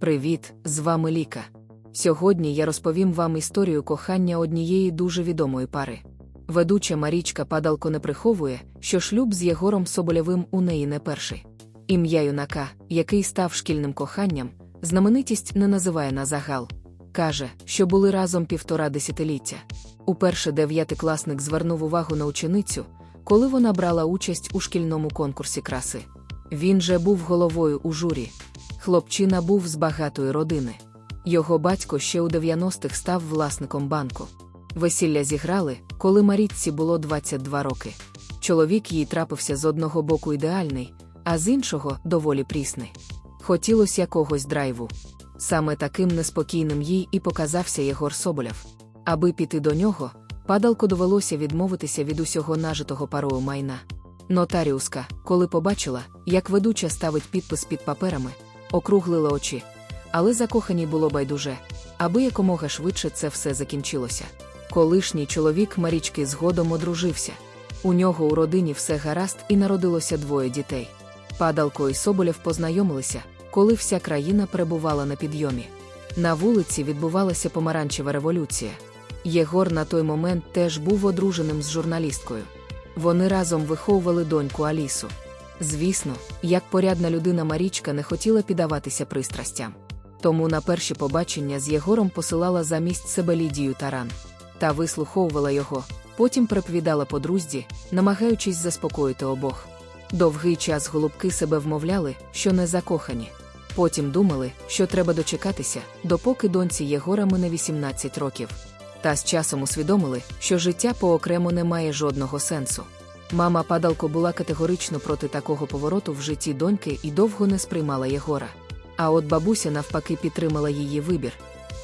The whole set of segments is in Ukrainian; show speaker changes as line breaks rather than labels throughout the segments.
Привіт, з вами Ліка. Сьогодні я розповім вам історію кохання однієї дуже відомої пари. Ведуча Марічка Падалко не приховує, що шлюб з Єгором Соболєвим у неї не перший. Ім'я юнака, який став шкільним коханням, знаменитість не називає на загал. Каже, що були разом півтора десятиліття. Уперше дев'ятикласник звернув увагу на ученицю, коли вона брала участь у шкільному конкурсі краси. Він же був головою у журі. Хлопчина був з багатої родини. Його батько ще у 90-х став власником банку. Весілля зіграли, коли Марітці було 22 роки. Чоловік їй трапився з одного боку ідеальний, а з іншого доволі прісний. Хотілося якогось драйву. Саме таким неспокійним їй і показався Єгор Соболєв. Аби піти до нього, падалко довелося відмовитися від усього нажитого парою майна. Нотаріуска, коли побачила, як ведуча ставить підпис під паперами, округлила очі. Але закоханій було байдуже, аби якомога швидше це все закінчилося. Колишній чоловік Марічки згодом одружився. У нього у родині все гаразд і народилося двоє дітей. Падалко і Соболєв познайомилися, коли вся країна перебувала на підйомі. На вулиці відбувалася помаранчева революція. Єгор на той момент теж був одруженим з журналісткою. Вони разом виховували доньку Алісу. Звісно, як порядна людина Марічка не хотіла піддаватися пристрастям. Тому на перші побачення з Єгором посилала замість себе Лідію Таран. Та вислуховувала його, потім приповідала подрузді, намагаючись заспокоїти обох. Довгий час голубки себе вмовляли, що не закохані. Потім думали, що треба дочекатися, допоки доньці Єгора мине 18 років. Та з часом усвідомили, що життя поокремо не має жодного сенсу. Мама падалко була категорично проти такого повороту в житті доньки і довго не сприймала Єгора. А от бабуся навпаки підтримала її вибір.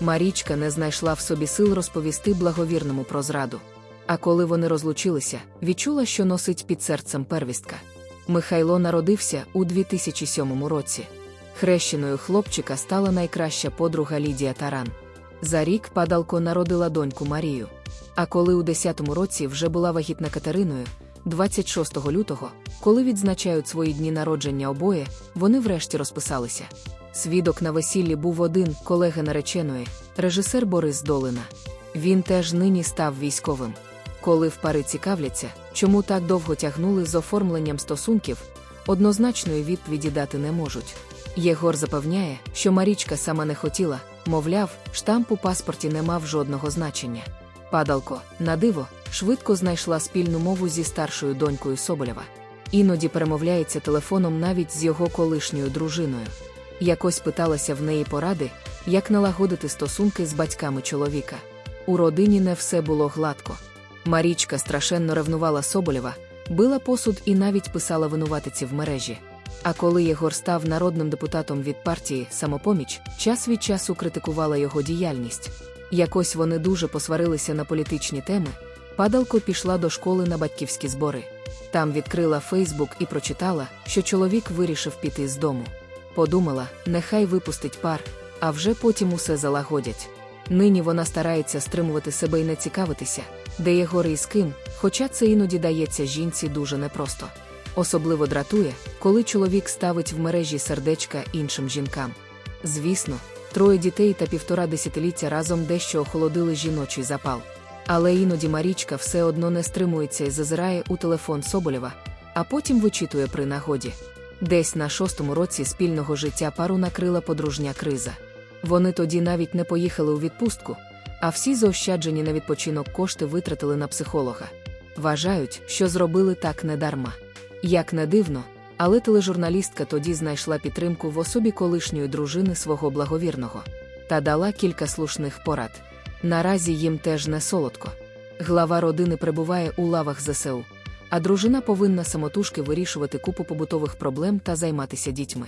Марічка не знайшла в собі сил розповісти благовірному про зраду. А коли вони розлучилися, відчула, що носить під серцем первістка. Михайло народився у 2007 році. Хрещеною хлопчика стала найкраща подруга Лідія Таран. За рік падалко народила доньку Марію. А коли у 10-му році вже була вагітна Катериною, 26 лютого, коли відзначають свої дні народження обоє, вони врешті розписалися. Свідок на весіллі був один колега нареченої, режисер Борис Долина. Він теж нині став військовим. Коли в пари цікавляться, чому так довго тягнули з оформленням стосунків, однозначної відповіді дати не можуть. Єгор запевняє, що Марічка сама не хотіла, мовляв, штамп у паспорті не мав жодного значення. Падалко, на диво, швидко знайшла спільну мову зі старшою донькою Соболєва. Іноді перемовляється телефоном навіть з його колишньою дружиною. Якось питалася в неї поради, як налагодити стосунки з батьками чоловіка. У родині не все було гладко. Марічка страшенно ревнувала Соболєва, била посуд і навіть писала винуватиці в мережі. А коли Єгор став народним депутатом від партії Самопоміч, час від часу критикувала його діяльність. Якось вони дуже посварилися на політичні теми. Падалко пішла до школи на батьківські збори. Там відкрила Фейсбук і прочитала, що чоловік вирішив піти з дому. Подумала, нехай випустить пар, а вже потім усе залагодять. Нині вона старається стримувати себе і не цікавитися, де Єгор і з ким, хоча це іноді дається жінці дуже непросто. Особливо дратує, коли чоловік ставить в мережі сердечка іншим жінкам. Звісно, троє дітей та півтора десятиліття разом дещо охолодили жіночий запал. Але іноді Марічка все одно не стримується і зазирає у телефон Соболєва, а потім вичитує при нагоді. Десь на шостому році спільного життя пару накрила подружня криза. Вони тоді навіть не поїхали у відпустку, а всі заощаджені на відпочинок кошти витратили на психолога. Вважають, що зробили так недарма. Як не дивно, але тележурналістка тоді знайшла підтримку в особі колишньої дружини свого благовірного та дала кілька слушних порад. Наразі їм теж не солодко. Глава родини перебуває у лавах ЗСУ, а дружина повинна самотужки вирішувати купу побутових проблем та займатися дітьми.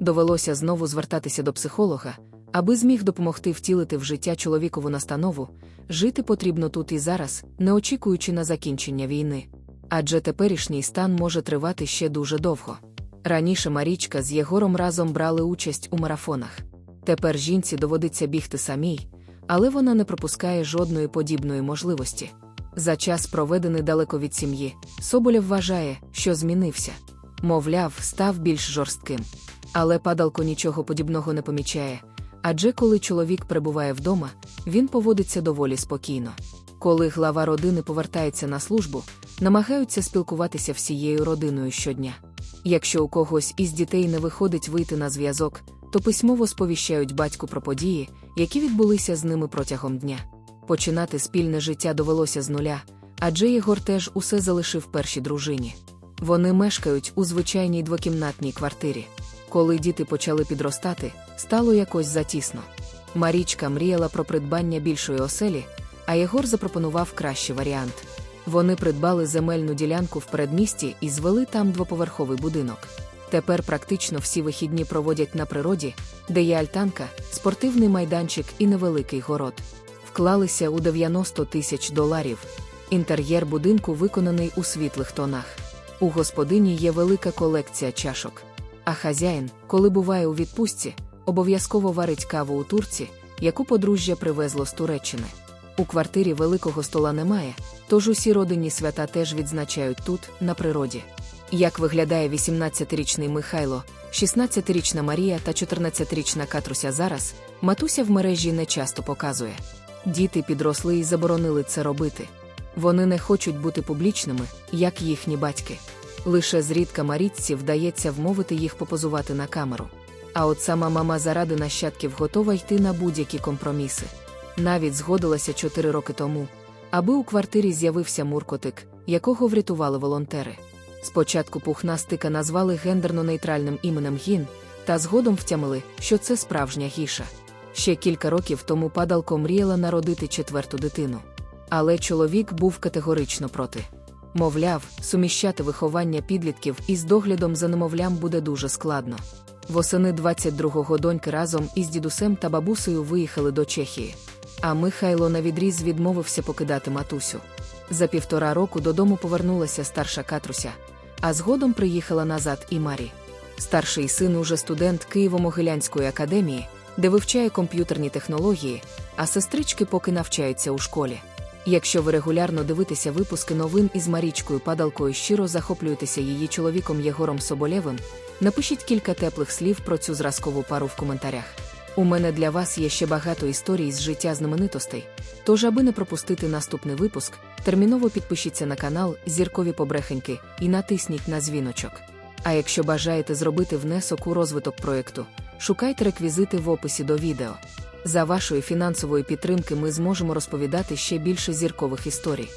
Довелося знову звертатися до психолога, аби зміг допомогти втілити в життя чоловікову настанову, жити потрібно тут і зараз, не очікуючи на закінчення війни. Адже теперішній стан може тривати ще дуже довго. Раніше Марічка з Єгором разом брали участь у марафонах. Тепер жінці доводиться бігти самій, але вона не пропускає жодної подібної можливості. За час, проведений далеко від сім'ї, Соболєв вважає, що змінився. Мовляв, став більш жорстким. Але падалко нічого подібного не помічає. Адже коли чоловік перебуває вдома, він поводиться доволі спокійно. Коли глава родини повертається на службу, намагаються спілкуватися всією родиною щодня. Якщо у когось із дітей не виходить вийти на зв'язок, то письмово сповіщають батьку про події, які відбулися з ними протягом дня. Починати спільне життя довелося з нуля, адже Єгор теж усе залишив першій дружині. Вони мешкають у звичайній двокімнатній квартирі. Коли діти почали підростати, стало якось затісно. Марічка мріяла про придбання більшої оселі, а Єгор запропонував кращий варіант. Вони придбали земельну ділянку в передмісті і звели там двоповерховий будинок. Тепер практично всі вихідні проводять на природі, де є альтанка, спортивний майданчик і невеликий город. Вклалися у 90 тисяч доларів. Інтер'єр будинку виконаний у світлих тонах. У господині є велика колекція чашок. А хазяїн, коли буває у відпустці, обов'язково варить каву у турці, яку подружжя привезло з Туреччини. У квартирі великого стола немає, тож усі родинні свята теж відзначають тут, на природі. Як виглядає 18-річний Михайло, 16-річна Марія та 14-річна Катруся зараз, матуся в мережі не часто показує. Діти підросли і заборонили це робити. Вони не хочуть бути публічними, як їхні батьки. Лише зрідка Марічці вдається вмовити їх попозувати на камеру. А от сама мама заради нащадків готова йти на будь-які компроміси. Навіть згодилася 4 роки тому, аби у квартирі з'явився муркотик, якого врятували волонтери. Спочатку пухнастика назвали гендерно-нейтральним іменем Гін, та згодом втямили, що це справжня гіша. Ще кілька років тому падалко мріяла народити четверту дитину. Але чоловік був категорично проти. Мовляв, суміщати виховання підлітків із доглядом за немовлям буде дуже складно. Восени 22-го доньки разом із дідусем та бабусею виїхали до Чехії. А Михайло навідріз відмовився покидати матусю. За півтора року додому повернулася старша Катруся, а згодом приїхала назад і Марі. Старший син уже студент Києво-Могилянської академії, де вивчає комп'ютерні технології, а сестрички поки навчаються у школі. Якщо ви регулярно дивитеся випуски новин із Марічкою Падалкою, щиро захоплюєтеся її чоловіком Єгором Соболєвим, напишіть кілька теплих слів про цю зразкову пару в коментарях. У мене для вас є ще багато історій з життя знаменитостей. Тож, аби не пропустити наступний випуск, терміново підпишіться на канал Зіркові Побрехеньки і натисніть на дзвіночок. А якщо бажаєте зробити внесок у розвиток проєкту, шукайте реквізити в описі до відео. За вашої фінансової підтримки ми зможемо розповідати ще більше зіркових історій.